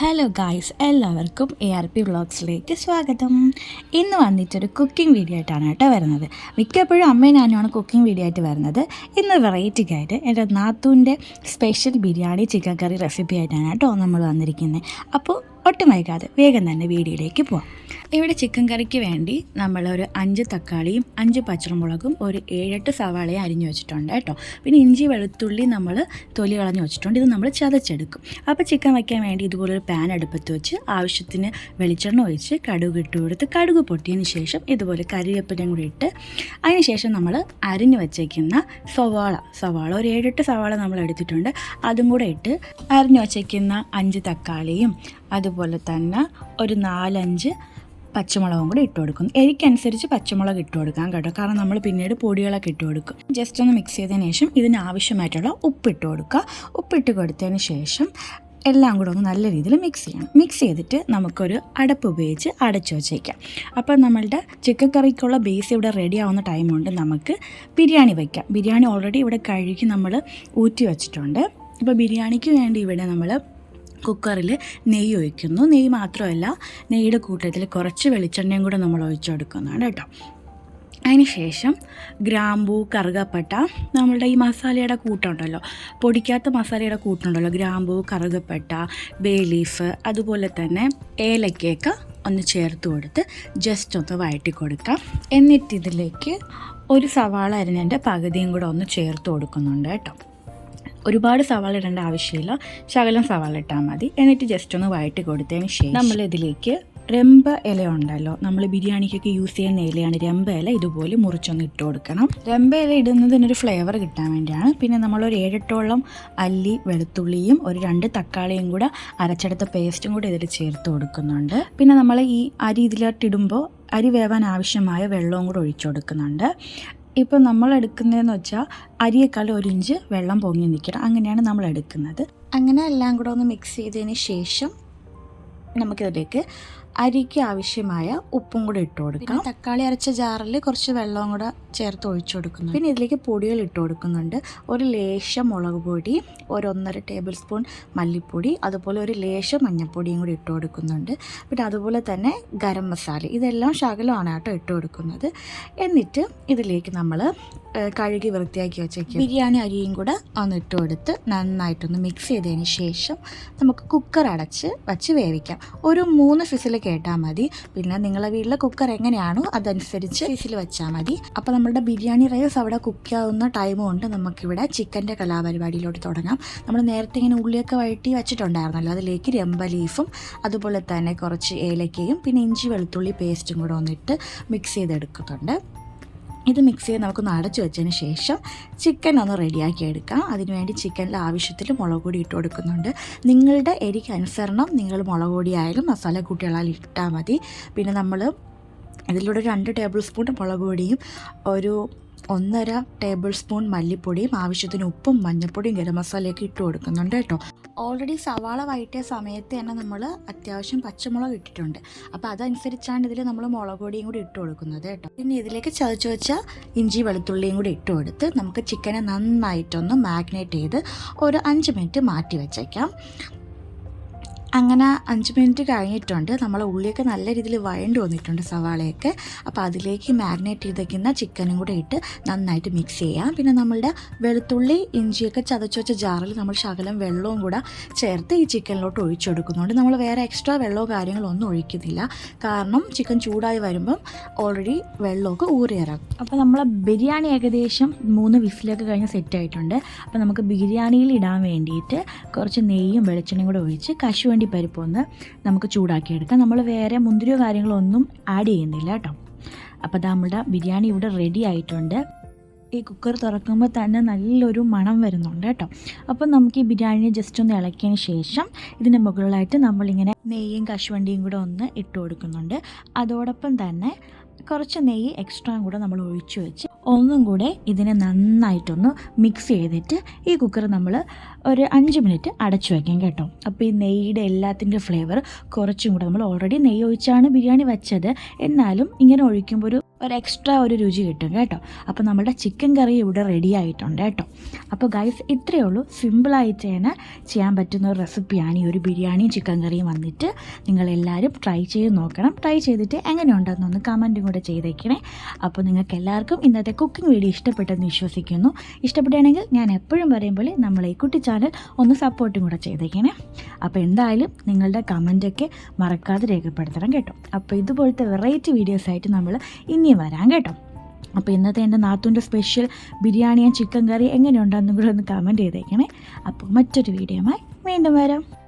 Hello guys എല്ലാവർക്കും A R P വ്ളോഗ്സിലേക്ക് സ്വാഗതം. ഇന്ന് വന്നിട്ടൊരു കുക്കിംഗ് വീഡിയോ ആയിട്ടാണ് കേട്ടോ വരുന്നത്. മിക്കപ്പോഴും അമ്മയും ഞാനുമാണ് കുക്കിംഗ് വീഡിയോ ആയിട്ട് വരുന്നത്. ഇന്ന് വെറൈറ്റിക്കായിട്ട് എന്റെ നാത്തൂന്റെ special biryani chicken curry recipe ആയിട്ടാണ് കേട്ടോ നമ്മൾ വന്നിരിക്കുന്നത്. അപ്പോൾ ഒട്ടും വൈകാതെ വേഗം തന്നെ വീഡിയോയിലേക്ക് പോവാം. ഇവിടെ ചിക്കൻ കറിക്ക് വേണ്ടി നമ്മൾ ഒരു അഞ്ച് തക്കാളിയും അഞ്ച് പച്ചമുളകും ഒരു ഏഴെട്ട് സവാളയും അരിഞ്ഞു വെച്ചിട്ടുണ്ട് കേട്ടോ. പിന്നെ ഇഞ്ചി വെളുത്തുള്ളി നമ്മൾ തൊലി കളഞ്ഞു വെച്ചിട്ടുണ്ട്. ഇത് നമ്മൾ ചതച്ചെടുക്കും. അപ്പോൾ ചിക്കൻ വയ്ക്കാൻ വേണ്ടി ഇതുപോലൊരു പാൻ അടുപ്പത്ത് വെച്ച് ആവശ്യത്തിന് വെളിച്ചെണ്ണ ഒഴിച്ച് കടുക് ഇട്ട് കൊടുത്ത് കടുക് പൊട്ടിയതിന് ശേഷം ഇതുപോലെ കറിവേപ്പിലയും കൂടി ഇട്ട് അതിനുശേഷം നമ്മൾ അരിഞ്ഞു വെച്ചേക്കുന്ന സവാള സവാള ഒരു ഏഴെട്ട് സവാള നമ്മൾ എടുത്തിട്ടുണ്ട്. അതും കൂടെ ഇട്ട് അരിഞ്ഞു വച്ചേക്കുന്ന അഞ്ച് തക്കാളിയും അതുപോലെ തന്നെ ഒരു നാലഞ്ച് പച്ചമുളകും കൂടി ഇട്ട് കൊടുക്കും. എരിക്കനുസരിച്ച് പച്ചമുളക് ഇട്ട് കൊടുക്കാം കേട്ടോ. കാരണം നമ്മൾ പിന്നീട് പൊടികളൊക്കെ ഇട്ട് കൊടുക്കും. ജസ്റ്റ് ഒന്ന് മിക്സ് ചെയ്തതിന് ശേഷം ഇതിന് ആവശ്യമായിട്ടുള്ള ഉപ്പിട്ട് കൊടുക്കുക. ഉപ്പിട്ട് കൊടുത്തതിന് ശേഷം എല്ലാം കൂടെ ഒന്ന് നല്ല രീതിയിൽ മിക്സ് ചെയ്യണം. മിക്സ് ചെയ്തിട്ട് നമുക്കൊരു അടപ്പ് ഉപയോഗിച്ച് അടച്ചു വച്ചേക്കാം. അപ്പോൾ നമ്മളുടെ ചിക്കൻ കറിക്കുള്ള ബേസ് ഇവിടെ റെഡി ആവുന്ന ടൈമുണ്ട് നമുക്ക് ബിരിയാണി വയ്ക്കാം ബിരിയാണി ഓൾറെഡി ഇവിടെ കഴുകി നമ്മൾ ഊറ്റി വച്ചിട്ടുണ്ട്. അപ്പോൾ ബിരിയാണിക്ക് വേണ്ടി ഇവിടെ നമ്മൾ കുക്കറിൽ നെയ്യ് ഒഴിക്കുന്നു. നെയ്യ് മാത്രമല്ല നെയ്യുടെ കൂട്ടത്തിൽ കുറച്ച് വെളിച്ചെണ്ണയും കൂടെ നമ്മൾ ഒഴിച്ചു കൊടുക്കുന്നതാണ് കേട്ടോ ശേഷം ഗ്രാമ്പൂ കറുകപ്പട്ട നമ്മളുടെ ഈ മസാലയുടെ കൂട്ടുണ്ടല്ലോ. പൊടിക്കാത്ത മസാലയുടെ കൂട്ടുണ്ടല്ലോ. ഗ്രാമ്പൂ കറുകപ്പട്ട ബേ ലീഫ് അതുപോലെ തന്നെ ഏലക്കയൊക്കെ ഒന്ന് ചേർത്ത് കൊടുത്ത് ജസ്റ്റ് ഒന്ന് വഴറ്റി കൊടുക്കാം. എന്നിട്ട് ഇതിലേക്ക് ഒരു സവാള അരിഞ്ഞതിന്റെ പകുതിയും കൂടെ ഒന്ന് ചേർത്ത് കൊടുക്കുന്നുണ്ട് കേട്ടോ. ഒരുപാട് സവാള ഇടേണ്ട ആവശ്യമില്ല. ശകലം സവാള ഇട്ടാൽ മതി. എന്നിട്ട് ജസ്റ്റ് ഒന്ന് വഴറ്റി കൊടുത്തതിന് ശേഷം നമ്മൾ ഇതിലേക്ക് രമ്പ ഇല ഉണ്ടല്ലോ. നമ്മൾ ബിരിയാണിക്കൊക്കെ യൂസ് ചെയ്യുന്ന ഇലയാണ് രമ്പ ഇല. ഇതുപോലെ മുറിച്ചൊന്ന് ഇട്ട് കൊടുക്കണം. രമ്പ ഇല ഇടുന്നതിനൊരു ഫ്ലേവർ കിട്ടാൻ വേണ്ടിയാണ്. പിന്നെ നമ്മൾ നമ്മളൊരു ഏഴെട്ടോളം അല്ലി വെളുത്തുള്ളിയും ഒരു രണ്ട് തക്കാളിയും കൂടെ അരച്ചെടുത്ത പേസ്റ്റും കൂടെ ഇതിൽ ചേർത്ത് കൊടുക്കുന്നുണ്ട്. പിന്നെ നമ്മൾ ഈ അരി ഇതിലോട്ടിടുമ്പോൾ അരി വേവാൻ ആവശ്യമായ വെള്ളവും കൂടെ ഒഴിച്ചു കൊടുക്കുന്നുണ്ട്. ഇപ്പം നമ്മൾ എടുക്കുന്നതെന്ന് വെച്ചാൽ അരിയേക്കാൾ ഒരു ഇഞ്ച് വെള്ളം പൊങ്ങി നിൽക്കണം. അങ്ങനെയാണ് നമ്മൾ എടുക്കുന്നത്. അങ്ങനെ എല്ലാം കൂടെ ഒന്ന് മിക്സ് ചെയ്തതിന് ശേഷം നമുക്കിതിലേക്ക് അരിക്ക് ആവശ്യമായ ഉപ്പും കൂടെ ഇട്ട് കൊടുക്കാം. തക്കാളി അരച്ച ജാറിൽ കുറച്ച് വെള്ളവും കൂടെ ചേർത്ത് ഒഴിച്ചു കൊടുക്കുന്നു പിന്നെ ഇതിലേക്ക് പൊടികൾ ഇട്ട് കൊടുക്കുന്നുണ്ട്. ഒരു ലേശം മുളക് പൊടി ഒരു ഒന്നര ടേബിൾ സ്പൂൺ മല്ലിപ്പൊടി അതുപോലെ ഒരു ലേശം മഞ്ഞൾപ്പൊടിയും കൂടി ഇട്ട് കൊടുക്കുന്നുണ്ട്. പിന്നെ അതുപോലെ തന്നെ ഗരം മസാല. ഇതെല്ലാം ശകലമാണ് കേട്ടോ ഇട്ട് കൊടുക്കുന്നത്. എന്നിട്ട് ഇതിലേക്ക് നമ്മൾ കഴുകി വൃത്തിയാക്കി വെച്ചേക്കും. ബിരിയാണി അരിയും കൂടെ ഒന്ന് ഇട്ട് കൊടുത്ത് നന്നായിട്ടൊന്ന് മിക്സ് ചെയ്തതിന് ശേഷം നമുക്ക് കുക്കർ അടച്ച് വച്ച് വേവിക്കാം. ഒരു മൂന്ന് ഫിസിൽ കേട്ടാൽ മതി. പിന്നെ നിങ്ങളെ വീട്ടിലെ കുക്കർ എങ്ങനെയാണോ അതനുസരിച്ച് ഫിസിൽ വെച്ചാൽ മതി. അപ്പോൾ നമ്മുടെ ബിരിയാണി റൈസ് അവിടെ കുക്ക് ആവുന്ന ടൈമും കൊണ്ട് നമുക്കിവിടെ ചിക്കന്റെ കലാപരിപാടിയിലോട്ട് തുടങ്ങാം. നമ്മൾ നേരത്തെ ഇങ്ങനെ ഉള്ളിയൊക്കെ വഴറ്റി വെച്ചിട്ടുണ്ടായിരുന്നല്ലോ. അതിലേക്ക് രമ്പ ലീഫും അതുപോലെ തന്നെ കുറച്ച് ഏലക്കയും പിന്നെ ഇഞ്ചി വെളുത്തുള്ളി പേസ്റ്റും കൂടെ ഒന്നിട്ട് മിക്സ് ചെയ്തെടുക്കുന്നുണ്ട്. ഇത് മിക്സ് ചെയ്ത് നമുക്ക് അടച്ചു വെച്ചതിന് ശേഷം ചിക്കൻ ഒന്ന് റെഡിയാക്കി എടുക്കാം. അതിനുവേണ്ടി ചിക്കനിൽ ആവശ്യത്തിൽ മുളക് പൊടി ഇട്ട് കൊടുക്കുന്നുണ്ട്. നിങ്ങളുടെ എരിക്ക് അനുസരണം നിങ്ങൾ മുളക് പൊടി ആയാലും മസാല കൂട്ടികളായാലും ഇട്ടാൽ മതി. പിന്നെ നമ്മൾ ഇതിലൂടെ രണ്ട് ടേബിൾ സ്പൂൺ മുളക് പൊടിയും ഒരു ഒന്നര ടേബിൾ സ്പൂൺ മല്ലിപ്പൊടിയും ആവശ്യത്തിന് ഉപ്പും മഞ്ഞൾപ്പൊടിയും ഗരം മസാലയൊക്കെ ഇട്ട് കൊടുക്കുന്നുണ്ട് കേട്ടോ. ഓൾറെഡി സവാള വഴറ്റിയ സമയത്ത് തന്നെ നമ്മൾ അത്യാവശ്യം പച്ചമുളക് ഇട്ടിട്ടുണ്ട്. അപ്പോൾ അതനുസരിച്ചാണ് ഇതിൽ നമ്മൾ മുളക് പൊടിയും കൂടി ഇട്ട് കൊടുക്കുന്നത് കേട്ടോ. പിന്നെ ഇതിലേക്ക് ചതച്ച് വെച്ച ഇഞ്ചി വെളുത്തുള്ളിയും കൂടി ഇട്ട് കൊടുത്ത് നമുക്ക് ചിക്കനെ നന്നായിട്ടൊന്ന് മാഗ്നേറ്റ് ചെയ്ത് ഒരു അഞ്ച് മിനിറ്റ് മാറ്റി വെച്ചേക്കാം. അങ്ങനെ അഞ്ച് മിനിറ്റ് കഴിഞ്ഞിട്ടുണ്ട്. നമ്മൾ ഉള്ളിയൊക്കെ നല്ല രീതിയിൽ വഴണ്ട് വന്നിട്ടുണ്ട് സവാളയൊക്കെ. അപ്പോൾ അതിലേക്ക് മാരിനേറ്റ് ചെയ്തേക്കുന്ന ചിക്കനും കൂടെ ഇട്ട് നന്നായിട്ട് മിക്സ് ചെയ്യാം. പിന്നെ നമ്മളുടെ വെളുത്തുള്ളി ഇഞ്ചിയൊക്കെ ചതച്ച് വെച്ച ജാറിൽ നമ്മൾ ശകലം വെള്ളവും കൂടെ ചേർത്ത് ഈ ചിക്കനിലോട്ട് ഒഴിച്ചു കൊടുക്കുന്നുണ്ട്. നമ്മൾ വേറെ എക്സ്ട്രാ വെള്ളമോ കാര്യങ്ങളോ ഒന്നും ഒഴിക്കുന്നില്ല. കാരണം ചിക്കൻ ചൂടായി വരുമ്പം ഓൾറെഡി വെള്ളമൊക്കെ ഊറിയിറങ്ങും അപ്പോൾ നമ്മൾ ബിരിയാണി ഏകദേശം മൂന്ന് വിസിലൊക്കെ കഴിഞ്ഞ് സെറ്റ് ആയിട്ടുണ്ട് അപ്പോൾ നമുക്ക് ബിരിയാണിയിൽ ഇടാൻ വേണ്ടിയിട്ട് കുറച്ച് നെയ്യും വെളിച്ചെണ്ണയും കൂടെ ഒഴിച്ച് കശുവണ്ടി പരിപ്പ് ഒന്ന് നമുക്ക് ചൂടാക്കിയെടുക്കാം. നമ്മൾ വേറെ മുന്തിരിയോ കാര്യങ്ങളോ ഒന്നും ആഡ് ചെയ്യുന്നില്ല കേട്ടോ. അപ്പോൾ നമ്മുടെ ബിരിയാണി ഇവിടെ റെഡി ആയിട്ടുണ്ട്. ഈ കുക്കർ തുറക്കുമ്പോൾ തന്നെ നല്ലൊരു മണം വരുന്നുണ്ട് കേട്ടോ. അപ്പം നമുക്ക് ഈ ബിരിയാണി ജസ്റ്റ് ഒന്ന് ഇളക്കിയതിന് ശേഷം ഇതിന്റെ മുകളിലായിട്ട് നമ്മളിങ്ങനെ നെയ്യും കശുവണ്ടിയും കൂടെ ഒന്ന് ഇട്ട് കൊടുക്കുന്നുണ്ട്. അതോടൊപ്പം തന്നെ കുറച്ച് നെയ്യ് എക്സ്ട്രാ കൂടെ നമ്മൾ ഒഴിച്ചു വെച്ച് ഒന്നും കൂടെ ഇതിനെ നന്നായിട്ടൊന്ന് മിക്സ് ചെയ്തിട്ട് ഈ കുക്കർ നമ്മൾ ഒരു അഞ്ച് മിനിറ്റ് അടച്ചു വയ്ക്കാം കേട്ടോ. അപ്പോൾ ഈ നെയ്യുടെ എല്ലാത്തിന്റെ ഫ്ലേവർ കുറച്ചും കൂടെ നമ്മൾ ഓൾറെഡി നെയ്യ് ഒഴിച്ചാണ് ബിരിയാണി വെച്ചത്. എന്നാലും ഇങ്ങനെ ഒഴിക്കുമ്പോൾ ഒരു ഒരു എക്സ്ട്രാ ഒരു രുചി കിട്ടും കേട്ടോ. അപ്പോൾ നമ്മുടെ ചിക്കൻ കറി ഇവിടെ റെഡി ആയിട്ടുണ്ട് കേട്ടോ. അപ്പോൾ ഗൈസ് ഇത്രയേ ഉള്ളൂ. സിമ്പിളായിട്ട് തന്നെ ചെയ്യാൻ പറ്റുന്ന ഒരു റെസിപ്പിയാണ് ഈ ഒരു ബിരിയാണിയും ചിക്കൻ കറിയും വന്നിട്ട്. നിങ്ങളെല്ലാവരും ട്രൈ ചെയ്ത് നോക്കണം. ട്രൈ ചെയ്തിട്ട് എങ്ങനെയുണ്ടെന്നൊന്ന് കമന്റും കൂടെ ചെയ്തേക്കണേ. അപ്പോൾ നിങ്ങൾക്ക് എല്ലാവർക്കും ഇന്നത്തെ കുക്കിംഗ് വീഡിയോ ഇഷ്ടപ്പെട്ടെന്ന് വിശ്വസിക്കുന്നു. ഇഷ്ടപ്പെടുകയാണെങ്കിൽ ഞാൻ എപ്പോഴും പറയും പോലെ നമ്മളെ ഈ കുട്ടി ചാനൽ ഒന്ന് സപ്പോർട്ടും കൂടെ ചെയ്തേക്കണേ. അപ്പോൾ എന്തായാലും നിങ്ങളുടെ കമന്റൊക്കെ മറക്കാതെ രേഖപ്പെടുത്തണം കേട്ടോ. അപ്പോൾ ഇതുപോലത്തെ വെറൈറ്റി വീഡിയോസായിട്ട് നമ്മൾ ഇനിയും വരാം കേട്ടോ. അപ്പോൾ ഇന്നത്തെ എന്റെ നാത്തൂന്റെ സ്പെഷ്യൽ ബിരിയാണിയും ചിക്കൻ കറി എങ്ങനെയുണ്ടെന്നും കൂടെ ഒന്ന് കമന്റ് ചെയ്തേക്കണേ. അപ്പോൾ മറ്റൊരു വീഡിയോയുമായി വീണ്ടും വരാം.